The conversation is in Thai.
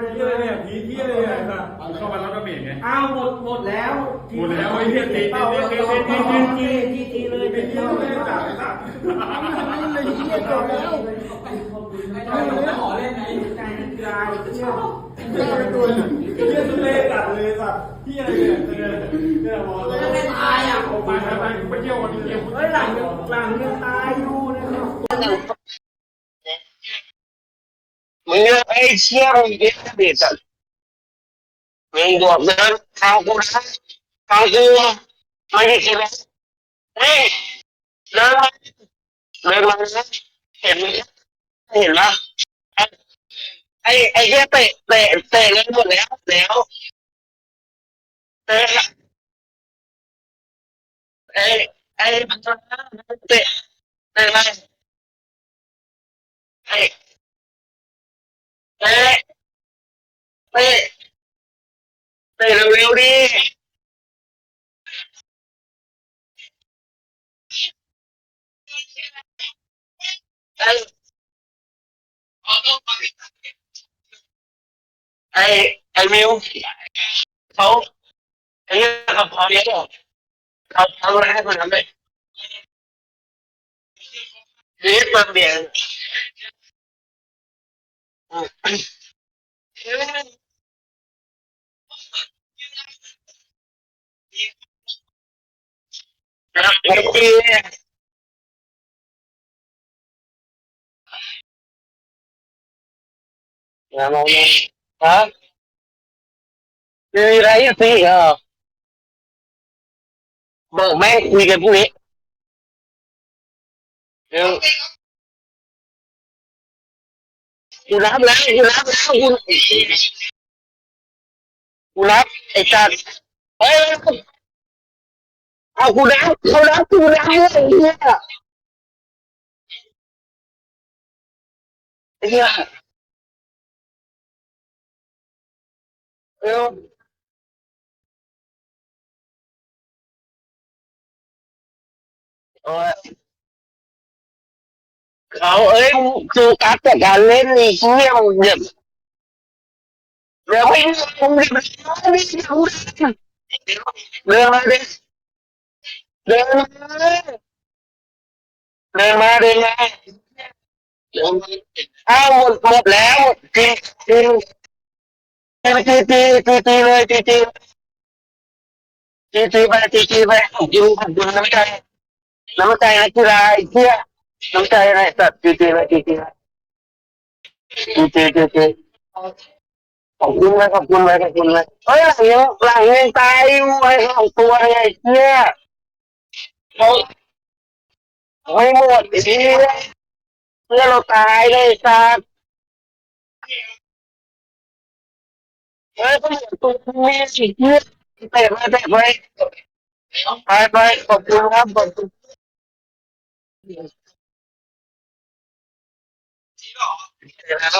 เดินเฮียเนี่ยผีเฮียเนี่ยสัตว์เข้ามารับกระเบียดไง อ้าวหมดหมดแล้วหมดแล้วไอ้เที่ยตีเป้าตีตีตีตีตี ตีตีตีเลยเป็นเฮียอะไรสัตว์สัตว์เลยเฮียจบแล้วไม่ได้ไม่ขอเล่นไหนใจกลายเชื่อไม่เป็นตัวหนึ่งเฮียทุเรศสัตว์เลยสัตว์เฮียอะไรเนี่ยเนี่ยเนี่ยหมอเลยไม่เายอะผมไปไปไปเที่ยววันนี้เที่ยวเฮ้ยหลังยังหลังยังตายอยู่นะครับ แต่ มึงไอ้เชี่ยมึงเด็ดเด็ดอะมึงบอกเดินทางกูนะทางกูไม่ได้คิดนะเฮ้ยเดินมาเดินมานะเห็นเห็นไหมไอ้ไอ้เหี้ยเตะเตะเตะเงินหมดแล้วแล้วเตะไอ้ไอ้พังเตะเตะอะไรไอ้ Oye, pero Gloria. Ay, el mío. Pau. Ella la con también. Porque Dạ mong nha. Hả? Đi đấy thì à. Bộ mẹ đi cái bụng đi. Yêu. Cú láp láp, cú láp láp, cú. Cú láp, ai chặt. Ê, เอากูนะเอานะกูนะไอ้เหี้ยไอ้เหี้ยเออเออเขาเอ้ยโฟกัสแต่การเล่นนี่เหี้ยมึงเนี่ยเดี๋ยวไม่มึงเดี๋ยวไม่เดี๋ยวเรื่องอะไรเนี่ย เดินมาเดินมาเดินมาเดินมาอ้าวหมดหมดแล้วจริงจริงตีตีตีตีเลยตีตีตีตีไปตีตีไปขอบคุณขอบคุณน้ำใจน้ำใจนักกีฬาไอ้เชี่ยน้ำใจอะไรสัตว์ตีตีไปตีตีตีตีตีตีขอบคุณเลยขอบคุณเลยขอบคุณเลยเฮ้ยหลังยังหลังยังตายอยู่ไอ้สองตัวไอ้เชี่ยเขา ไม่หมดไอ้เชี่ยเพื่อเราตายเลยสัตว์เฮ้ยก็เหมือนตัวมีสิเชี่เตะไปเตะไปไปไปขอบคุณครับขอบคุณแล้ว